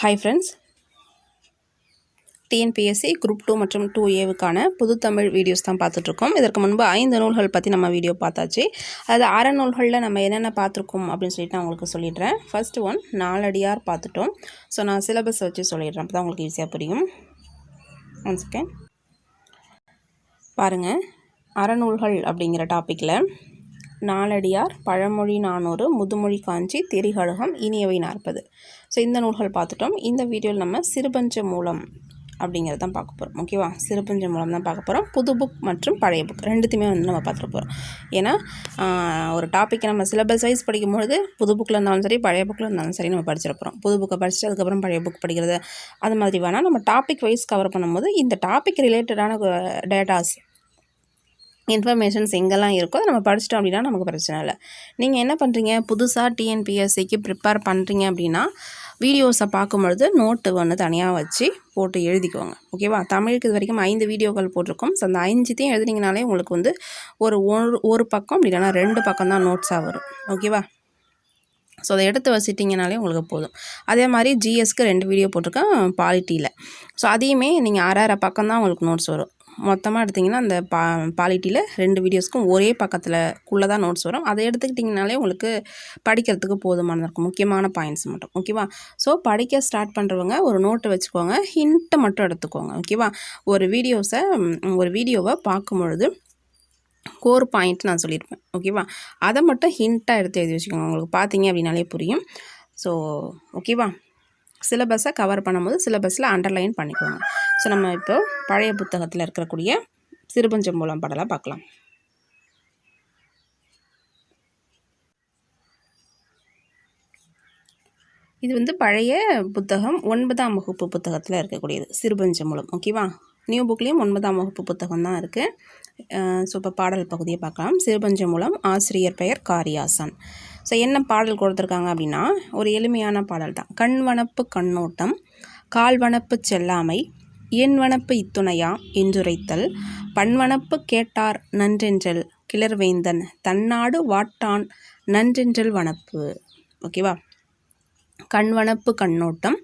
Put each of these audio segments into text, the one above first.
Hi friends TNPSC group two மற்றும் two ஏவுக்கான புதுத்தமிழ் வீடியோஸ் தான் பார்த்துட்ருக்கோம். இதற்கு முன்பு ஐந்து நூல்கள் பற்றி நம்ம வீடியோ பார்த்தாச்சு. அதாவது அற நூல்களில் நம்ம என்னென்ன பார்த்துருக்கோம் அப்படின்னு சொல்லிட்டு நான் உங்களுக்கு சொல்லிடுறேன். ஃபர்ஸ்ட் ஒன் நாலடியார் பார்த்துட்டோம். ஸோ நான் சிலபஸ் வச்சு சொல்லிடுறேன். அப்போ தான் உங்களுக்கு ஈஸியாக புரியும். ஒன் செகண்ட் பாருங்கள் அறநூல்கள் அப்படிங்கிற டாப்பிக்கில் நாலடியார் பழமொழி நானூறு முதுமொழி காஞ்சி திரிகழகம் இனியவை நாற்பது. ஸோ இந்த நூல்கள் பார்த்துட்டோம். இந்த வீடியோவில் நம்ம சிறுபஞ்ச மூலம் அப்படிங்கிறது தான் பார்க்க போகிறோம் ஓகேவா சிறுபஞ்ச மூலம் தான் பார்க்க போகிறோம் புது புக் மற்றும் பழைய புக் ரெண்டுத்தையுமே வந்து நம்ம பார்த்துட்டு போகிறோம் ஏன்னா ஒரு டாப்பிக்கை நம்ம சிலபஸ் வைஸ் படிக்கும்பொழுது புது புக்கில் இருந்தாலும் சரி பழைய புக்கில் இருந்தாலும் சரி நம்ம படிச்சிட போகிறோம் புது புக்கை படிச்சுட்டு அதுக்கப்புறம் பழைய புக் படிக்கிறது அது மாதிரி வேணால் நம்ம டாபிக் வைஸ் கவர் பண்ணும்போது இந்த டாபிக் ரிலேட்டடான டேட்டாஸ் இன்ஃபர்மேஷன்ஸ் எங்கெல்லாம் இருக்கோ அதை நம்ம படிச்சிட்டோம் அப்படின்னா நமக்கு பிரச்சனை இல்லை. நீங்கள் என்ன பண்ணுறீங்க புதுசாக டிஎன்பிஎஸ்சிக்கு ப்ரிப்பேர் பண்ணுறீங்க அப்படின்னா வீடியோஸை பார்க்கும்பொழுது நோட்டு ஒன்று தனியாக வச்சு போட்டு எழுதிக்கோங்க. ஓகேவா தமிழுக்கு இது வரைக்கும் ஐந்து வீடியோக்கள் போட்டிருக்கோம். ஸோ அந்த ஐந்துத்தையும் எழுதுனீங்கனாலே உங்களுக்கு வந்து ஒரு ஒரு ஒரு பக்கம் அப்படி இல்லைன்னா ரெண்டு பக்கம் தான் நோட்ஸாக வரும். ஓகேவா ஸோ அதை எடுத்து வச்சிட்டிங்கனாலே உங்களுக்கு போதும். அதே மாதிரி ஜிஎஸ்க்கு ரெண்டு வீடியோ போட்டிருக்கேன் பாலிட்டியில் ஸோ அதையுமே நீங்கள் அரை அரை பக்கம் தான் உங்களுக்கு நோட்ஸ் வரும். மொத்தமாக எடுத்திங்கன்னா அந்த பா பாலிட்டியில் ரெண்டு வீடியோஸ்க்கும் ஒரே பக்கத்தில் குள்ளே தான் நோட்ஸ் வரும். அதை எடுத்துக்கிட்டிங்கனாலே உங்களுக்கு படிக்கிறதுக்கு போதுமானதாக இருக்கும். முக்கியமான பாயிண்ட்ஸ் மட்டும். ஓகேவா ஸோ படிக்க ஸ்டார்ட் பண்ணுறவங்க ஒரு நோட்டை வச்சுக்கோங்க. ஹிண்ட்டை மட்டும் எடுத்துக்கோங்க. ஓகேவா ஒரு வீடியோஸை ஒரு வீடியோவை பார்க்கும் பொழுது கோர் பாயிண்ட் நான் சொல்லியிருப்பேன். ஓகேவா அதை மட்டும் ஹிண்ட்டாக எடுத்து எழுதி வச்சுக்கோங்க. உங்களுக்கு பார்த்தீங்க அப்படின்னாலே புரியும். ஸோ ஓகேவா சிலபஸை கவர் பண்ணும்போது சிலபஸில் அண்டர்லைன் பண்ணிக்கோங்க. ஸோ நம்ம இப்போ பழைய புத்தகத்தில் இருக்கக்கூடிய சிறுபஞ்சம் மூலம் படலாம் பார்க்கலாம். இது வந்து பழைய புத்தகம் ஒன்பதாம் வகுப்பு புத்தகத்தில் இருக்கக்கூடியது சிறுபஞ்சமூலம் ஓகேவா நியூ புக்லேயும் ஒன்பதாம் வகுப்பு புத்தகம் தான் இருக்குது ஸோ இப்போ பாடல் பகுதியை பார்க்கலாம். சிறுபஞ்ச மூலம் ஆசிரியர் பெயர் காரியாசன். ஸோ என்ன பாடல் கொடுத்துருக்காங்க அப்படின்னா ஒரு எளிமையான பாடல் தான். கண் வனப்பு கண்ணோட்டம் கால்வனப்பு செல்லாமை என் வனப்பு இத்துணையா என்றுரைத்தல் பண்வனப்பு கேட்டார் நன்றென்றல் கிளர்வேந்தன் தன்னாடு வாட்டான் நன்றென்றல் வனப்பு. ஓகேவா கண்வனப்பு கண்ணோட்டம்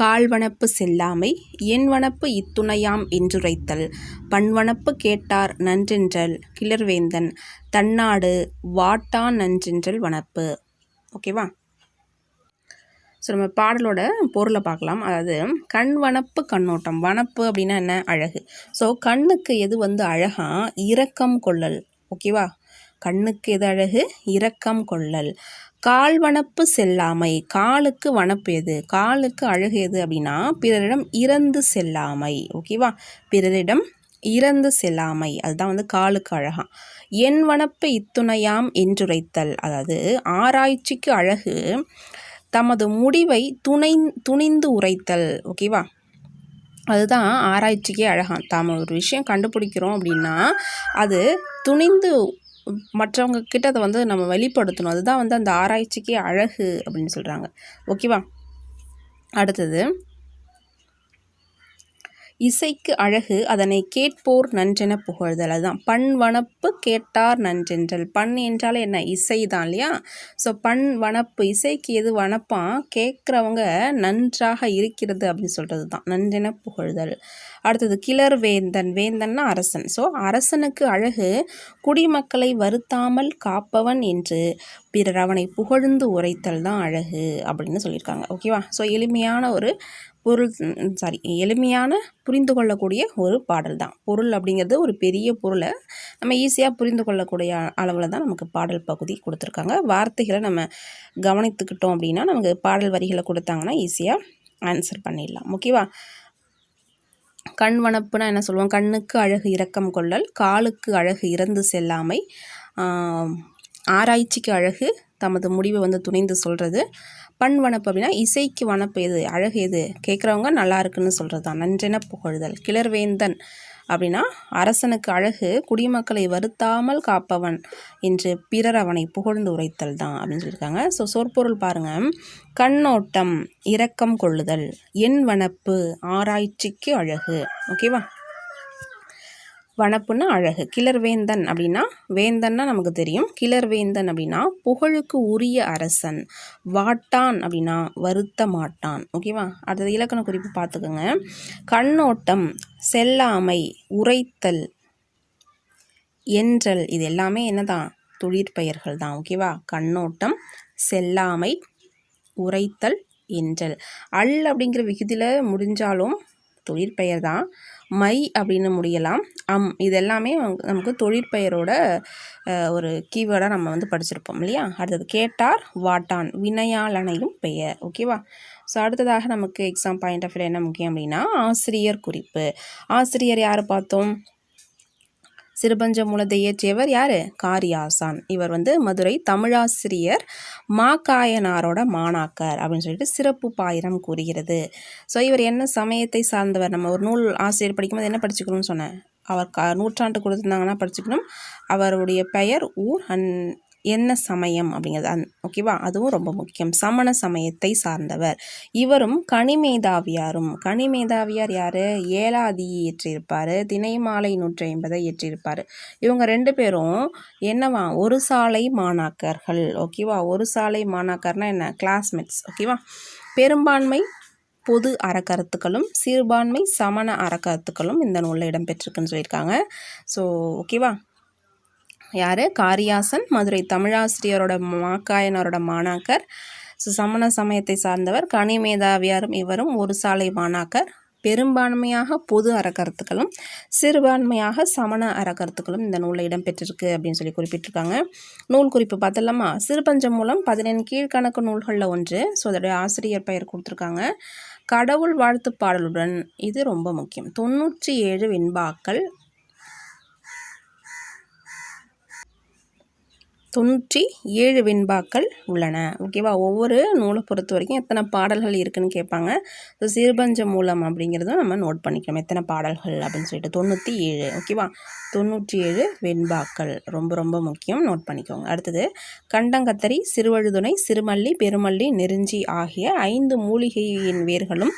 கால்வனப்பு செல்லாமை என் வனப்பு இத்துணையாம் என்றுரைத்தல் பண்வனப்பு கேட்டார் நன்றென்றல் கிளர்வேந்தன் தன்னாடு வாட்டான் நஞ்சின்றல் வனப்பு. ஓகேவா ஸோ நம்ம பாடலோட பொருளை பார்க்கலாம். அதாவது கண் வனப்பு கண்ணோட்டம். வனப்பு அப்படின்னா என்ன? அழகு. ஸோ கண்ணுக்கு எது வந்து அழகா? இரக்கம் கொள்ளல். ஓகேவா கண்ணுக்கு எது அழகு? இரக்கம் கொள்ளல். கால் வனப்பு செல்லாமை. காலுக்கு வனப்பு எது? காலுக்கு அழகு எது அப்படின்னா பிறரிடம் இறந்து செல்லாமை. ஓகேவா பிறரிடம் இறந்து செல்லாமை. அதுதான் வந்து காலுக்கு அழகாம் என் வனப்பு இத்துணையாம் என்றுரைத்தல். அதாவது ஆராய்ச்சிக்கு அழகு தமது முடிவை துணை துணிந்து உரைத்தல். ஓகேவா அதுதான் ஆராய்ச்சிக்கே அழகாம் தாம ஒரு விஷயம் கண்டுபிடிக்கிறோம் அப்படின்னா அது துணிந்து மற்றவங்க கிட்ட அதை வந்து நம்ம வெளிப்படுத்தணும். அதுதான் வந்து அந்த ஆராய்ச்சிக்கே அழகு அப்படின்னு சொல்கிறாங்க ஓகேவா அடுத்தது இசைக்கு அழகு அதனை கேட்போர் நன்றென புகழ்தல். அதுதான் பண் வனப்பு கேட்டார் நன்றென்றல். பண் என்றால் என்ன? இசை தான் இல்லையா? ஸோ பண் வனப்பு இசைக்கு எது வனப்பான் கேட்குறவங்க நன்றாக இருக்கிறது அப்படின்னு சொல்கிறது தான் நன்றென புகழ்தல். அடுத்தது கிளர் வேந்தன். வேந்தன்னா அரசன். ஸோ அரசனுக்கு அழகு குடிமக்களை வருத்தாமல் காப்பவன் என்று பிறர் அவனை புகழ்ந்து உரைத்தல் தான் அழகு அப்படின்னு சொல்லியிருக்காங்க. ஓகேவா ஸோ எளிமையான ஒரு பொருள் சாரி எளிமையான புரிந்து கொள்ளக்கூடிய ஒரு பாடல் தான். பொருள் அப்படிங்கிறது ஒரு பெரிய பொருளை நம்ம ஈஸியாக புரிந்து கொள்ளக்கூடிய அளவில் தான் நமக்கு பாடல் பகுதி கொடுத்துருக்காங்க. வார்த்தைகளை நம்ம கவனித்துக்கிட்டோம் அப்படின்னா நமக்கு பாடல் வரிகளை கொடுத்தாங்கன்னா ஈஸியாக ஆன்சர் பண்ணிடலாம். ஓகேவா கண் வனப்புனா என்ன சொல்லுவோம்? கண்ணுக்கு அழகு இரக்கம் கொள்ளல் காலுக்கு அழகு இறந்து செல்லாமை ஆராய்ச்சிக்கு அழகு தமது முடிவை வந்து துணிந்து சொல்கிறது பண் வனப்பு அப்படின்னா இசைக்கு வனப்பு எது? அழகு எது? கேட்குறவங்க நல்லா இருக்குன்னு சொல்கிறது தான் நன்றென புகழ்தல். கிளர்வேந்தன் அப்படின்னா அரசனுக்கு அழகு குடிமக்களை வருத்தாமல் காப்பவன் என்று பிறர் அவனை புகழ்ந்து உரைத்தல் தான் அப்படின்னு சொல்லியிருக்காங்க. ஸோ சொற்பொருள் பாருங்கள் கண்ணோட்டம் இரக்கம் கொள்ளுதல் என் வனப்பு ஆராய்ச்சிக்கு அழகு. ஓகேவா வனப்புன்னா அழகு. கிளர்வேந்தன் அப்படின்னா வேந்தன்னா நமக்கு தெரியும். கிளர்வேந்தன் அப்படின்னா புகழுக்கு உரிய அரசன். வாட்டான் அப்படின்னா வருத்த மாட்டான். ஓகேவா அடுத்தது இலக்கண குறிப்பு பார்த்துக்கோங்க. கண்ணோட்டம் செல்லாமை உரைத்தல் என்றல் இது எல்லாமே என்னதான்? தொழிற்பெயர்கள் தான் ஓகேவா கண்ணோட்டம் செல்லாமை உரைத்தல் என்றல். அல் அப்படிங்கிற விகுதியில் முடிஞ்சாலும் தொழிற்பெயர் தான் மை அப்படின்னு முடியலாம். அம் இதெல்லாமே நமக்கு தொழிற்பெயரோட ஒரு கீவேர்டாக நம்ம வந்து படிச்சிருப்போம் இல்லையா? அடுத்தது கேட்டார் வாட்டான் வினையாளனையும் பெயர். ஓகேவா ஸோ அடுத்ததாக நமக்கு எக்ஸாம் பாயிண்ட் ஆஃப் வியூ என்ன முக்கியம் அப்படின்னா ஆசிரியர் குறிப்பு. ஆசிரியர் யார் பார்த்தோம்? சிறுபஞ்ச மூலத்தை இயற்றியவர் யார்? காரியாசான். இவர் வந்து மதுரை தமிழாசிரியர் மாக்காயனாரோட மாணாக்கர் அப்படின்னு சொல்லிட்டு சிறப்பு பாயிரம் கூறுகிறது. ஸோ இவர் என்ன சமயத்தை சார்ந்தவர்? நம்ம ஒரு நூல் ஆசிரியர் படிக்கும்போது என்ன படிச்சுக்கணும்னு சொன்னேன்? அவர் க நூற்றாண்டு கொடுத்துருந்தாங்கன்னா படிச்சுக்கணும். அவருடைய பெயர் ஊர் அண்ட் என்ன சமயம் அப்படிங்கிறது. அந் ஓகேவா அதுவும் ரொம்ப முக்கியம். சமண சமயத்தை சார்ந்தவர். இவரும் கனிமேதாவியாரும் கனிமேதாவியார் யார்? ஏலாதி ஏற்றிருப்பார். திணைமாலை நூற்றி ஐம்பதை இயற்றியிருப்பார் இவங்க ரெண்டு பேரும் என்னவா? ஒரு சாலை மாணாக்கர்கள். ஓகேவா ஒரு சாலை மாணாக்கர்னால் என்ன? கிளாஸ்மேட்ஸ் ஓகேவா பெரும்பான்மை பொது அறக்கருத்துக்களும் சிறுபான்மை சமண அறக்கருத்துக்களும் இந்த நூலில் இடம்பெற்றிருக்குன்னு சொல்லியிருக்காங்க. ஸோ ஓகேவா யார்? காரியாசன் மதுரை தமிழாசிரியரோட மாக்காயனரோட மாணாக்கர். ஸோ சமண சமயத்தை சார்ந்தவர் கனிமேதாவியாரும் இவரும் ஒரு சாலை மாணாக்கர். பெரும்பான்மையாக பொது அறக்கருத்துக்களும் சிறுபான்மையாக சமண அறக்கருத்துக்களும் இந்த நூலில் இடம்பெற்றிருக்கு அப்படின்னு சொல்லி குறிப்பிட்டிருக்காங்க. நூல் குறிப்பு பார்த்தலாமா சிறுபஞ்சம் மூலம் பதினேழு கீழ்கணக்கு நூல்களில் ஒன்று. ஸோ அதோடைய ஆசிரியர் பெயர் கொடுத்துருக்காங்க. கடவுள் வாழ்த்து பாடலுடன் இது ரொம்ப முக்கியம். தொண்ணூற்றி ஏழு வெண்பாக்கள் தொண்ணூற்றி ஏழு வெண்பாக்கள் உள்ளன. ஓகேவா? ஒவ்வொரு நூலை பொறுத்த வரைக்கும் எத்தனை பாடல்கள் இருக்குதுன்னு கேட்பாங்க. ஸோ சிறுபஞ்ச மூலம் அப்படிங்கிறதும் நம்ம நோட் பண்ணிக்கணும் எத்தனை பாடல்கள் அப்படின்னு சொல்லிட்டு. தொண்ணூற்றி ஏழு. ஓகேவா? தொண்ணூற்றி ஏழு வெண்பாக்கள். ரொம்ப ரொம்ப முக்கியம். நோட் பண்ணிக்கோங்க. அடுத்தது கண்டங்கத்தரி சிறுவழுதுணை சிறுமல்லி பெருமல்லி நெருஞ்சி ஆகிய ஐந்து மூலிகையின் வேர்களும்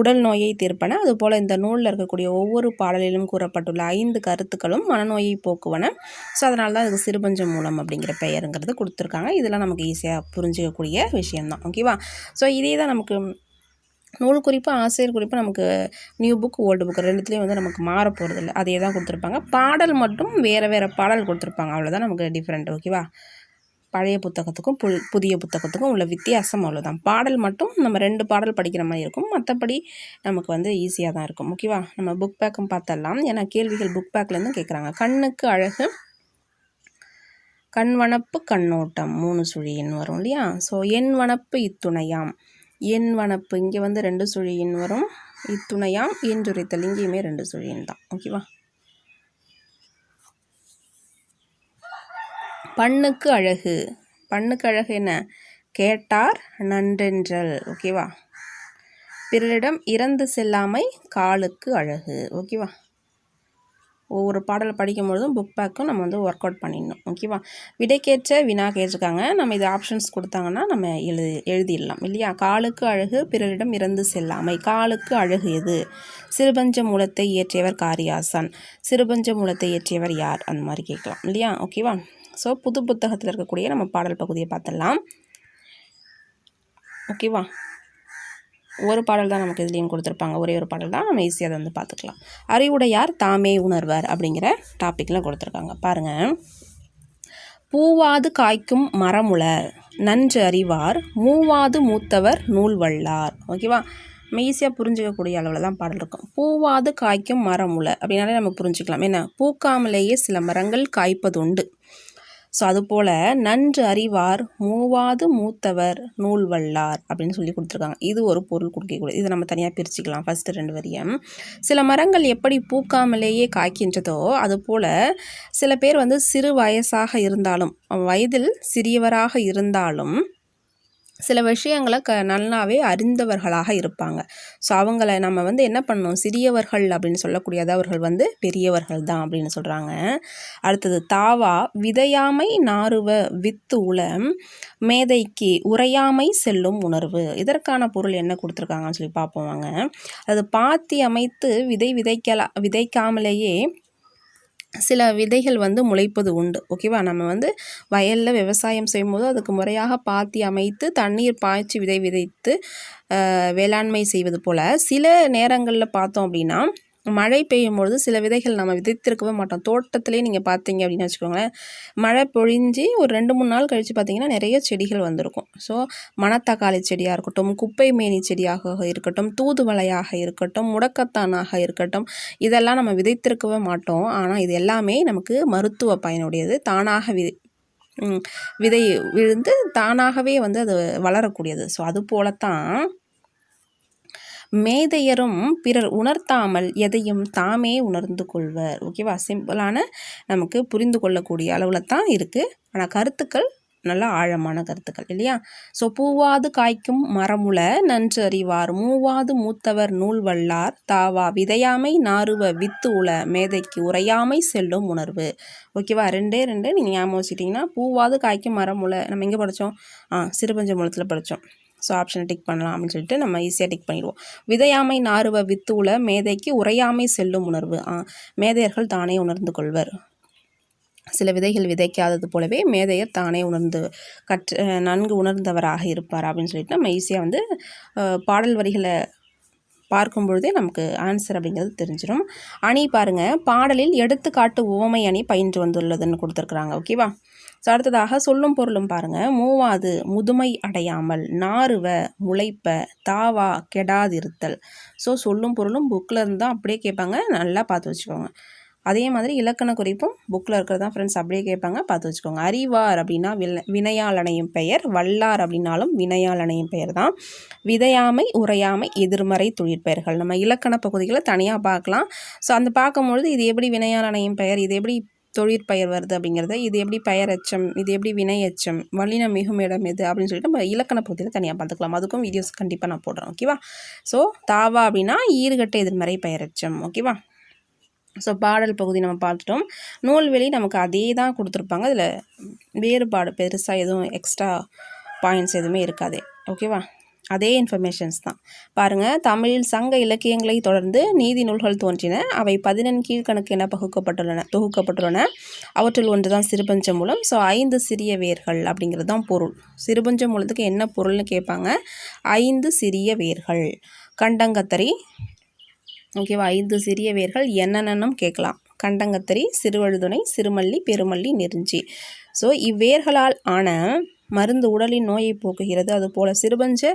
உடல் நோயை தீர்ப்பன. அதுபோல் இந்த நூலில் இருக்கக்கூடிய ஒவ்வொரு பாடலிலும் கூறப்பட்டுள்ள ஐந்து கருத்துக்களும் மனநோயை போக்குவன. ஸோ அதனால தான் அதுக்கு சிறுபஞ்சம் மூலம் அப்படிங்கிற பெயருங்கிறது கொடுத்துருக்காங்க. இதெல்லாம் நமக்கு ஈஸியாக புரிஞ்சிக்கக்கூடிய விஷயம்தான். ஓகேவா ஸோ இதே தான் நமக்கு நூல் குறிப்பு ஆசிரியர் குறிப்பு நமக்கு நியூ புக் ஓல்டு புக் ரெண்டுத்துலேயும் வந்து நமக்கு மாற இல்லை அதே தான் கொடுத்துருப்பாங்க. பாடல் மட்டும் வேறு வேறு பாடல் கொடுத்துருப்பாங்க. அவ்வளோதான் நமக்கு டிஃப்ரெண்ட் ஓகேவா பழைய புத்தகத்துக்கும் பு புதிய புத்தகத்துக்கும் உள்ள வித்தியாசம் அவ்வளோதான் பாடல் மட்டும் நம்ம ரெண்டு பாடல் படிக்கிற மாதிரி இருக்கும். மற்றபடி நமக்கு வந்து ஈஸியாக தான் இருக்கும். ஓகேவா நம்ம புக் பேக்கும் பார்த்தரலாம் ஏன்னா கேள்விகள் புக் பேக்லேருந்து கேட்குறாங்க கண்ணுக்கு அழகு கண் வனப்பு கண்ணோட்டம் மூணு சுழியின் வரும் இல்லையா? ஸோ என் வனப்பு இத்துணையாம். என் வனப்பு இங்கே வந்து ரெண்டு சுழியின் வரும். இத்துணையாம் என்றுரைத்தல் இங்கேயுமே ரெண்டு சுழியின் தான். ஓகேவா பண்ணுக்கு அழகு. பண்ணுக்கு அழகு என்ன? கேட்டார் நன்றென்றல். ஓகேவா பிறரிடம் இறந்து செல்லாமை காலுக்கு அழகு. ஓகேவா ஒவ்வொரு பாடலை படிக்கும் பொழுதும் புக் பேக்கும் நம்ம வந்து ஒர்க் அவுட் பண்ணிடணும் ஓகேவா விடைக்கேற்ற வினா கேட்டிருக்காங்க. நம்ம இது ஆப்ஷன்ஸ் கொடுத்தாங்கன்னா நம்ம எழுதி எழுதிடலாம். இல்லையா? காலுக்கு அழகு பிறரிடம் இறந்து செல்லாமை. காலுக்கு அழகு எது? சிறுபஞ்ச மூலத்தை இயற்றியவர் காரியாசன். சிறுபஞ்ச மூலத்தை இயற்றியவர் யார்? அந்த மாதிரி கேட்கலாம். இல்லையா? ஓகேவா ஸோ புது புத்தகத்தில் இருக்கக்கூடிய நம்ம பாடல் பகுதியை பார்த்துடலாம். ஓகேவா ஒரு பாடல் தான் நமக்கு இதுலேயும் கொடுத்துருப்பாங்க. ஒரே ஒரு பாடல் தான் நம்ம ஈஸியாக அதை வந்து பார்த்துக்கலாம். அறிவுடையார் தாமே உணர்வர் அப்படிங்கிற டாப்பிக்கில் கொடுத்துருக்காங்க. பாருங்கள் பூவாது காய்க்கும் மரமுலர் நன்று அறிவார் மூவாது மூத்தவர் நூல் வல்லார். ஓகேவா நம்ம ஈஸியாக புரிஞ்சிக்கக்கூடிய அளவில் தான் பாடல் இருக்கும். பூவாது காய்க்கும் மரமுளை அப்படின்னாலே நம்ம புரிஞ்சுக்கலாம். ஏன்னா பூக்காமலேயே சில மரங்கள் காய்ப்பது உண்டு ஸோ அதுபோல் நன்று அறிவார் மூவாது மூத்தவர் நூல் வல்லார் அப்படின்னு சொல்லி கொடுத்துருக்காங்க. இது ஒரு பொருள் கொடுக்கக்கூடாது. இதை நம்ம தனியாக பிரிச்சுக்கலாம். ஃபஸ்ட்டு ரெண்டு வரியம். சில மரங்கள் எப்படி பூக்காமலேயே காய்க்கின்றதோ அதுபோல் சில பேர் வந்து சிறு வயசாக இருந்தாலும் வயதில் சிறியவராக இருந்தாலும் சில விஷயங்களை க நல்லாவே அறிந்தவர்களாக இருப்பாங்க. ஸோ அவங்கள நம்ம வந்து என்ன பண்ணணும்? சிறியவர்கள் அப்படின்னு சொல்லக்கூடியது அவர்கள் வந்து பெரியவர்கள் தான் அப்படின்னு சொல்கிறாங்க அடுத்தது தாவா விதையாமை நாறுவ வித்து உளம் மேதைக்கு உரையாமை செல்லும் உணர்வு. இதற்கான பொருள் என்ன கொடுத்துருக்காங்கன்னு சொல்லி பார்ப்போம் வாங்க. அது பாத்தி அமைத்து விதை விதைக்கலா விதைக்காமலேயே சில விதைகள் வந்து முளைப்பது உண்டு ஓகேவா நம்ம வந்து வயலில் விவசாயம் செய்யும்போது அதுக்கு முறையாக பாத்தி அமைத்து தண்ணீர் பாய்ச்சி விதை விதைத்து வேளாண்மை செய்வது போல் சில நேரங்களில் பார்த்தோம் அப்படின்னா மழை பெய்யும் பொழுது சில விதைகள் நம்ம விதைத்திருக்கவே மாட்டோம். தோட்டத்திலே நீங்கள் பார்த்தீங்க அப்படின்னு வச்சுக்கோங்களேன். மழை பொழிஞ்சு ஒரு ரெண்டு மூணு நாள் கழித்து பார்த்தீங்கன்னா நிறைய செடிகள் வந்திருக்கும். ஸோ மணத்தக்காளி செடியாக இருக்கட்டும் குப்பை மேனி செடியாக இருக்கட்டும் தூதுவளையாக இருக்கட்டும் முடக்கத்தானாக இருக்கட்டும் இதெல்லாம் நம்ம விதைத்திருக்கவே மாட்டோம். ஆனால் இது எல்லாமே நமக்கு மருத்துவ பயனுடையது. தானாக வி விதை விழுந்து தானாகவே வந்து அது வளரக்கூடியது. ஸோ அது போலத்தான் மேதையரும் பிறர் உணர்த்தாமல் எதையும் தாமே உணர்ந்து கொள்வர். ஓகேவா சிம்பிளான நமக்கு புரிந்து கொள்ளக்கூடிய அளவில் தான் இருக்குது ஆனால் கருத்துக்கள் நல்ல ஆழமான கருத்துக்கள் இல்லையா? ஸோ பூவாது காய்க்கும் மரமுல நன்று அறிவார். மூவாது மூத்தவர் நூல் வல்லார். தாவா விதையாமை நாறுவ வித்து உல மேதைக்கு உரையாமை செல்லும் உணர்வு. ஓகேவா ரெண்டே ரெண்டு. நீங்கள் ஞாபகம் வச்சுட்டிங்கன்னா பூவாது காய்க்கும் மரமுல நம்ம எங்கே படித்தோம் ஆ சிறுபஞ்ச மூலத்தில் படித்தோம் ஸோ ஆப்ஷனை டிக் பண்ணலாம் அப்படின்னு சொல்லிட்டு நம்ம ஈஸியாக டிக் பண்ணிடுவோம். விதையாமை நாறுவ வித்துல மேதைக்கு உரையாமை செல்லும் உணர்வு. மேதையர்கள் தானே உணர்ந்து கொள்வர். சில விதைகள் விதைக்காதது போலவே மேதையர் தானே உணர்ந்து கற்று நன்கு உணர்ந்தவராக இருப்பார் அப்படின்னு சொல்லிட்டு நம்ம ஈஸியாக வந்து பாடல் வரிகளை பார்க்கும் பொழுதே நமக்கு ஆன்சர் அப்படிங்கிறது தெரிஞ்சிடும் அணி பாருங்கள் பாடலில் எடுத்துக்காட்டு உவமை அணி பயின்று வந்துள்ளதுன்னு கொடுத்துருக்குறாங்க. ஓகேவா ஸோ அடுத்ததாக சொல்லும் பொருளும் பாருங்கள் மூவாது முதுமை அடையாமல் நாறுவ முளைப்ப தாவா கெடாதிருத்தல். ஸோ சொல்லும் பொருளும் புக்கில் இருந்தால் அப்படியே கேட்பாங்க. நல்லா பார்த்து வச்சுக்கோங்க. அதே மாதிரி இலக்கண குறிப்பும் புக்கில் இருக்கிறது தான் ஃப்ரெண்ட்ஸ் அப்படியே கேட்பாங்க. பார்த்து வச்சுக்கோங்க. அறிவார் அப்படின்னா வில வினையாளனையும் பெயர். வல்லார் அப்படின்னாலும் வினையாளனையும் பெயர் தான். விதையாமை உரையாமை எதிர்மறை தொழிற்பெயர்கள் நம்ம இலக்கண பகுதிகளை தனியாக பார்க்கலாம். ஸோ அந்த பார்க்கும்பொழுது இது எப்படி வினையாளனையும் பெயர்? இது எப்படி தொழிற்பெயர் வருது அப்படிங்கிறத இது எப்படி பெயரச்சம் இது எப்படி வினையச்சம் வல்லினம் மிகும் இடம் எது அப்படின்னு சொல்லிட்டு நம்ம இலக்கண பகுதியில் தனியாக பார்த்துக்கலாம். அதுக்கும் வீடியோஸ் கண்டிப்பாக நான் போடுறேன் ஓகேவா ஸோ தாவா அப்படின்னா ஈறுகட்ட எதிர்மறை பெயரச்சம் ஓகேவா ஸோ பாடல் பகுதி நம்ம பார்த்துட்டோம். நூல்வெளி நமக்கு அதே தான் கொடுத்துருப்பாங்க. அதில் வேறுபாடு பெருசாக எதுவும் எக்ஸ்ட்ரா பாயிண்ட்ஸ் எதுவுமே இருக்காது ஓகேவா அதே இன்ஃபர்மேஷன்ஸ் தான். பாருங்கள் தமிழில் சங்க இலக்கியங்களை தொடர்ந்து நீதி நூல்கள் தோன்றின. அவை பதினெண் கீழ்கணக்கு என பகுக்கப்பட்டுள்ளன தொகுக்கப்பட்டுள்ளன. அவற்றில் ஒன்று தான் சிறுபஞ்ச மூலம். ஸோ ஐந்து சிறிய வேர்கள் அப்படிங்கிறது தான் பொருள். சிறுபஞ்ச மூலத்துக்கு என்ன பொருள்னு கேட்பாங்க? ஐந்து சிறிய வேர்கள். கண்டங்கத்தரி ஓகேவா ஐந்து சிறிய வேர்கள் என்னென்னும் கேட்கலாம். கண்டங்கத்தரி சிறுவழுதுணை சிறுமல்லி பெருமல்லி நெருஞ்சி. ஸோ இவ்வேர்களால் ஆன மருந்து உடலின் நோயை போக்குகிறது. அதுபோல சிறுபஞ்ச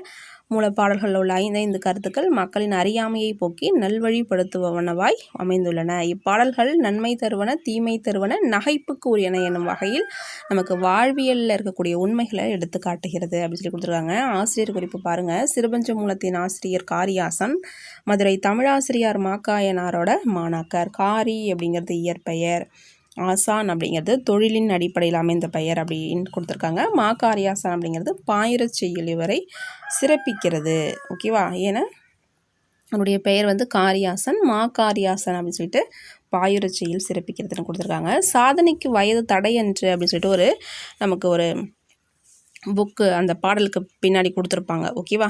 மூலப்பாடல்களில் உள்ள ஐந்தைந்து கருத்துக்கள் மக்களின் அறியாமையை போக்கி நல்வழிப்படுத்துவனவாய் அமைந்துள்ளன. இப்பாடல்கள் நன்மை தருவன தீமை தருவன நகைப்புக்கு உரியன என்னும் வகையில் நமக்கு வாழ்வியலில் இருக்கக்கூடிய உண்மைகளை எடுத்து காட்டுகிறது அப்படின்னு சொல்லி கொடுத்துருக்காங்க. ஆசிரியர் குறிப்பு பாருங்கள் சிறுபஞ்ச மூலத்தின் ஆசிரியர் காரியாசன் மதுரை தமிழாசிரியார் மாக்காயனாரோட மாணாக்கர். காரி அப்படிங்கிறது இயற்பெயர். ஆசான் அப்படிங்கிறது தொழிலின் அடிப்படையில் அமைந்த பெயர் அப்படின்னு கொடுத்துருக்காங்க. மாக்காரியாசன் அப்படிங்கிறது பாயிரச் செய்யுள் இவரை சிறப்பிக்கிறது. ஓகேவா ஏன்னா அவனுடைய பெயர் வந்து காரியாசன் மா காரியாசன் அப்படின்னு சொல்லிட்டு பாயுரச் செயல் சிறப்பிக்கிறதுன்னு கொடுத்துருக்காங்க. சாதனைக்கு வயது தடையன்று அப்படின்னு சொல்லிட்டு ஒரு நமக்கு ஒரு புக்கு அந்த பாடலுக்கு பின்னாடி கொடுத்துருப்பாங்க. ஓகேவா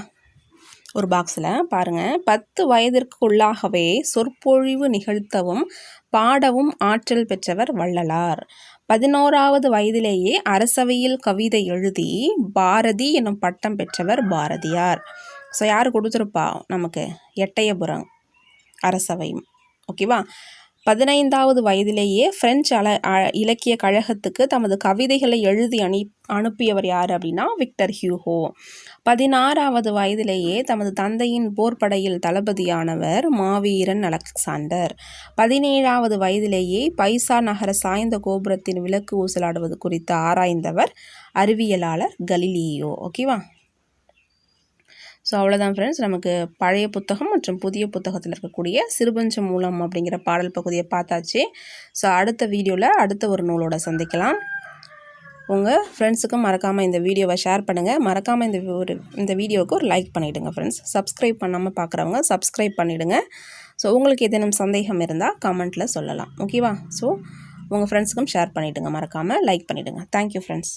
ஒரு பாக்ஸில் பாருங்கள் பத்து வயதிற்கு உள்ளாகவே சொற்பொழிவு நிகழ்த்தவும் பாடவும் ஆற்றல் பெற்றவர் வள்ளலார். பதினோராவது வயதிலேயே அரசவையில் கவிதை எழுதி பாரதி என்னும் பட்டம் பெற்றவர் பாரதியார். ஸோ யார் கொடுத்துருப்பா? நமக்கு எட்டயபுரம் அரசவையும் ஓகேவா? பதினைந்தாவது வயதிலேயே பிரெஞ்சு அல இலக்கிய கழகத்துக்கு தமது கவிதைகளை எழுதி அனி அனுப்பியவர் யார் அப்படின்னா விக்டர் ஹியூஹோ பதினாறாவது வயதிலேயே தமது தந்தையின் போர்படையில் தளபதியானவர் மாவீரன் அலெக்சாண்டர். பதினேழாவது வயதிலேயே பைசா நகர சாய்ந்த கோபுரத்தின் விளக்கு ஊசலாடுவது குறித்து ஆராய்ந்தவர் அறிவியலாளர் கலிலியோ. ஓகேவா? ஸோ அவ்வளோதான் ஃப்ரெண்ட்ஸ் நமக்கு பழைய புத்தகம் மற்றும் புதிய புத்தகத்தில் இருக்கக்கூடிய சிறுபஞ்ச மூலம் அப்படிங்கிற பாடல் பகுதியை பார்த்தாச்சு. ஸோ அடுத்த வீடியோவில் அடுத்த ஒரு நூலோட சந்திக்கலாம். உங்கள் ஃப்ரெண்ட்ஸுக்கும் மறக்காமல் இந்த வீடியோவை ஷேர் பண்ணுங்கள் மறக்காமல் இந்த ஒரு இந்த வீடியோவுக்கு ஒரு லைக் பண்ணிவிடுங்க ஃப்ரெண்ட்ஸ் சப்ஸ்கிரைப் பண்ணாமல் பார்க்குறவங்க சப்ஸ்கிரைப் பண்ணிவிடுங்க ஸோ உங்களுக்கு ஏதேனும் சந்தேகம் இருந்தால் கமெண்ட்டில் சொல்லலாம். ஓகேவா ஸோ உங்கள் ஃப்ரெண்ட்ஸுக்கும் ஷேர் பண்ணிவிடுங்க மறக்காமல் லைக் பண்ணிவிடுங்க தேங்க்யூ ஃப்ரெண்ட்ஸ்